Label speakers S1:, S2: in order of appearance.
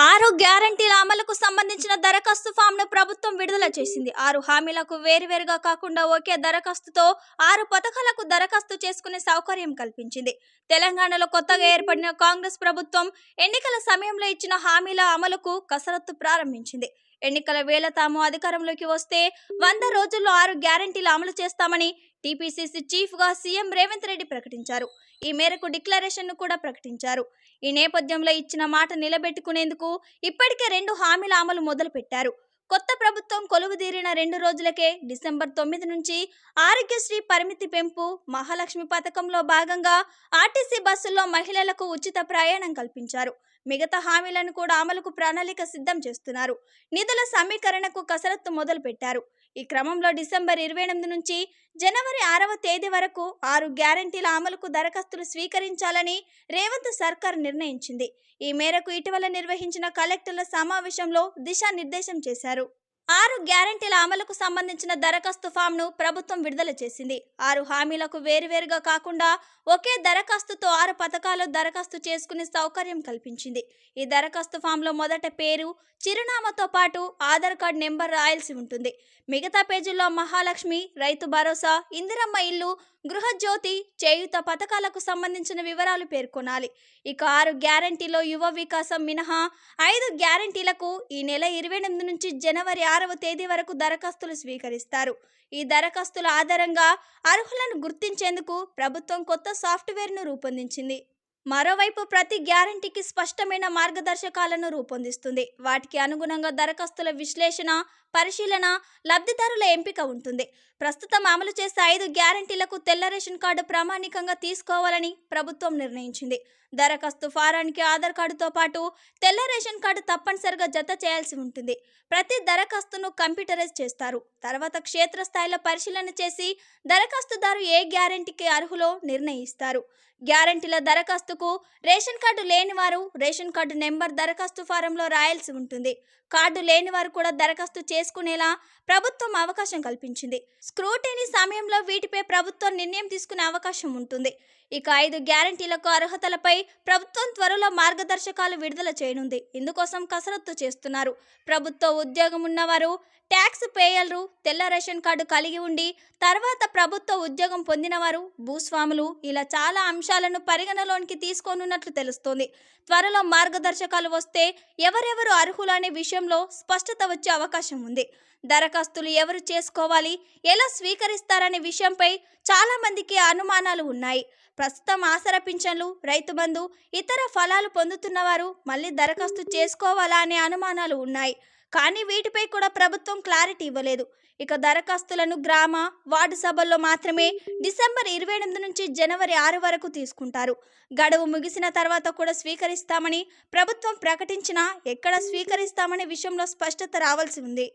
S1: ఆరు గ్యారంటీల అమలుకు సంబంధించిన దరఖాస్తు ఫామ్ను ప్రభుత్వం విడుదల చేసింది. ఆరు హామీలకు వేరువేరుగా కాకుండా ఒకే దరఖాస్తుతో ఆరు పథకాలకు దరఖాస్తు చేసుకునే సౌకర్యం కల్పించింది. తెలంగాణలో కొత్తగా ఏర్పడిన కాంగ్రెస్ ప్రభుత్వం ఎన్నికల సమయంలో ఇచ్చిన హామీల అమలుకు కసరత్తు ప్రారంభించింది. ఎన్నికల వేళ తాము అధికారంలోకి వస్తే వంద రోజుల్లో ఆరు గ్యారంటీలు అమలు చేస్తామని టీపీసీసీ చీఫ్గా సీఎం రేవంత్ రెడ్డి ప్రకటించారు. ఈ మేరకు డిక్లరేషన్ను కూడా ప్రకటించారు. ఈ నేపథ్యంలో ఇచ్చిన మాట నిలబెట్టుకునేందుకు ఇప్పటికే రెండు హామీల అమలు మొదలుపెట్టారు. కొత్త ప్రభుత్వం కొలువుదీరిన రెండు రోజులకే డిసెంబర్ తొమ్మిది నుంచి ఆరోగ్యశ్రీ పరిమితి పెంపు మహాలక్ష్మి పథకంలో భాగంగా ఆర్టీసీ బస్సుల్లో మహిళలకు ఉచిత ప్రయాణం కల్పించారు. మిగతా హామీలను కూడా అమలుకు ప్రణాళిక సిద్ధం చేస్తున్నారు. నిధుల సమీకరణకు కసరత్తు మొదలు పెట్టారు ఈ క్రమంలో డిసెంబర్ ఇరవై ఎనిమిది నుంచి జనవరి ఆరవ తేదీ వరకు ఆరు గ్యారంటీల అమలుకు దరఖాస్తులు స్వీకరించాలని రేవంత్ సర్కార్ నిర్ణయించింది. ఈ మేరకు ఇటీవల నిర్వహించిన కలెక్టర్ల సమావేశంలో దిశానిర్దేశం చేశారు. ఆరు గ్యారంటీల అమలుకు సంబంధించిన దరఖాస్తు ఫామ్ను ప్రభుత్వం విడుదల చేసింది. ఆరు హామీలకు వేరువేరుగా కాకుండా ఒకే దరఖాస్తుతో ఆరు పథకాలు దరఖాస్తు చేసుకునే సౌకర్యం కల్పించింది. ఈ దరఖాస్తు ఫామ్లో మొదట పేరు చిరునామాతో పాటు ఆధార్ కార్డ్ నెంబర్ రాయాల్సి ఉంటుంది. మిగతా పేజీల్లో మహాలక్ష్మి రైతు భరోసా ఇందిరమ్మ ఇల్లు గృహజ్యోతి చేయుత పథకాలకు సంబంధించిన వివరాలు పేర్కొనాలి. ఇక ఆరు గ్యారంటీలో యువ వికాసం మినహా ఐదు గ్యారంటీలకు ఈ నెల ఇరవై ఎనిమిది నుంచి జనవరి ఆరవ తేదీ వరకు దరఖాస్తులు స్వీకరిస్తారు. ఈ దరఖాస్తుల ఆధారంగా అర్హులను గుర్తించేందుకు ప్రభుత్వం కొత్త సాఫ్ట్వేర్ను రూపొందించింది. మరోవైపు ప్రతి గ్యారంటీకి స్పష్టమైన మార్గదర్శకాలను రూపొందిస్తుంది. వాటికి అనుగుణంగా దరఖాస్తుల విశ్లేషణ పరిశీలన లబ్ధిదారుల ఎంపిక ఉంటుంది. ప్రస్తుతం అమలు చేసే ఐదు గ్యారంటీలకు తెల్ల రేషన్ కార్డు ప్రామాణికంగా తీసుకోవాలని ప్రభుత్వం నిర్ణయించింది. దరఖాస్తు ఫారానికి ఆధార్ కార్డుతో పాటు తెల్ల రేషన్ కార్డు తప్పనిసరిగా జత చేయాల్సి ఉంటుంది. ప్రతి దరఖాస్తును కంప్యూటరైజ్ చేస్తారు. తర్వాత క్షేత్రస్థాయిలో పరిశీలన చేసి దరఖాస్తుదారు ఏ గ్యారంటీకి అర్హులో నిర్ణయిస్తారు. గ్యారంటీల దరఖాస్తుకు రేషన్ కార్డు లేని వారు రేషన్ కార్డు నెంబర్ దరఖాస్తు ఫారంలో రాయాల్సి ఉంటుంది. కార్డు లేని వారు కూడా దరఖాస్తు చేసుకునేలా ప్రభుత్వం అవకాశం కల్పించింది. స్క్రూటీనీ సమయంలో వీటిపై ప్రభుత్వం నిర్ణయం తీసుకునే అవకాశం ఉంటుంది. ఇక ఐదు గ్యారంటీలకు అర్హతలపై ప్రభుత్వం త్వరలో మార్గదర్శకాలు విడుదల చేయనుంది. ఇందుకోసం కసరత్తు చేస్తున్నారు. ప్రభుత్వ ఉద్యోగం ఉన్నవారు ట్యాక్స్ పేయర్లు తెల్ల రేషన్ కార్డు కలిగి ఉండి తర్వాత ప్రభుత్వ ఉద్యోగం పొందినవారు భూస్వాములు ఇలా చాలా అంశాలను పరిగణలోనికి తీసుకోనున్నట్లు తెలుస్తోంది. త్వరలో మార్గదర్శకాలు వస్తే ఎవరెవరు అర్హులు అనే విషయంలో స్పష్టత వచ్చే అవకాశం ఉంది. దరఖాస్తులు ఎవరు చేసుకోవాలి ఎలా స్వీకరిస్తారనే విషయంపై చాలామందికి అనుమానాలు ఉన్నాయి. ప్రస్తుతం ఆసర పింఛన్లు రైతు బంధు ఇతర ఫలాలు పొందుతున్నవారు మళ్ళీ దరఖాస్తు చేసుకోవాలా అనే అనుమానాలు ఉన్నాయి. కానీ వీటిపై కూడా ప్రభుత్వం క్లారిటీ ఇవ్వలేదు. ఇక దరఖాస్తులను గ్రామ వార్డు సభల్లో మాత్రమే డిసెంబర్ ఇరవై ఎనిమిది నుంచి జనవరి ఆరు వరకు తీసుకుంటారు. గడువు ముగిసిన తర్వాత కూడా స్వీకరిస్తామని ప్రభుత్వం ప్రకటించినా ఎక్కడ స్వీకరిస్తామనే విషయంలో స్పష్టత రావాల్సి ఉంది.